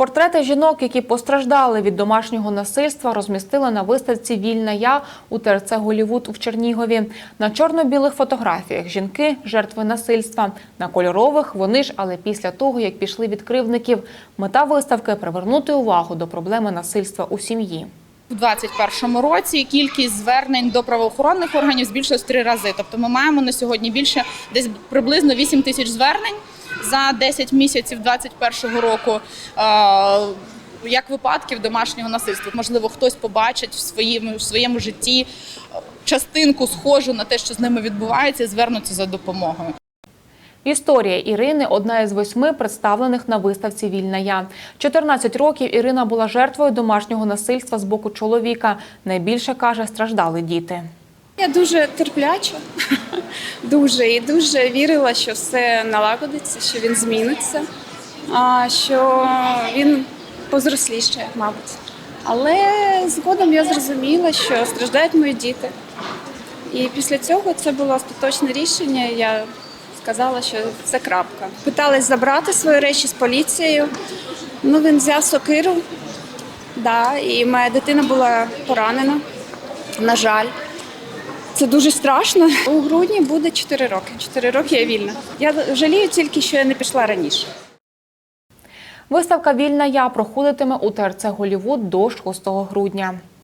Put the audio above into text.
Портрети жінок, які постраждали від домашнього насильства, розмістили на виставці Вільна я у ТРЦ Голівуд в Чернігові. На чорно-білих фотографіях жінки жертви насильства. На кольорових вони ж, але після того, як пішли від кривдників. Мета виставки привернути увагу до проблеми насильства у сім'ї. У 2021 році кількість звернень до правоохоронних органів збільшилась в три рази. Тобто ми маємо на сьогодні більше десь приблизно 8 тисяч звернень за 10 місяців 2021 року. е, Як випадків домашнього насильства, можливо, хтось побачить в своєму в своєму житті е, частинку схожу на те, що з ними відбувається, звернуться за допомогою. Історія Ірини одна із восьми представлених на виставці Вільна я. 14 років Ірина була жертвою домашнього насильства з боку чоловіка. Найбільше каже, страждали діти. Я дуже терпляча, дуже і дуже вірила, що все налагодиться, що він зміниться, що він позросліше, мабуть. Але згодом я зрозуміла, що страждають мої діти. І після цього це було остаточне рішення. Я сказала, що це крапка. Питались забрати свої речі з поліцією. Ну, він взяв сокиру, да, і моя дитина була поранена, на жаль. Це дуже страшно. У грудні буде 4 роки. 4 роки я вільна. Я жалію тільки, що я не пішла раніше. Виставка Вільна я проходитиме у ТРЦ Голівуд до 6 грудня.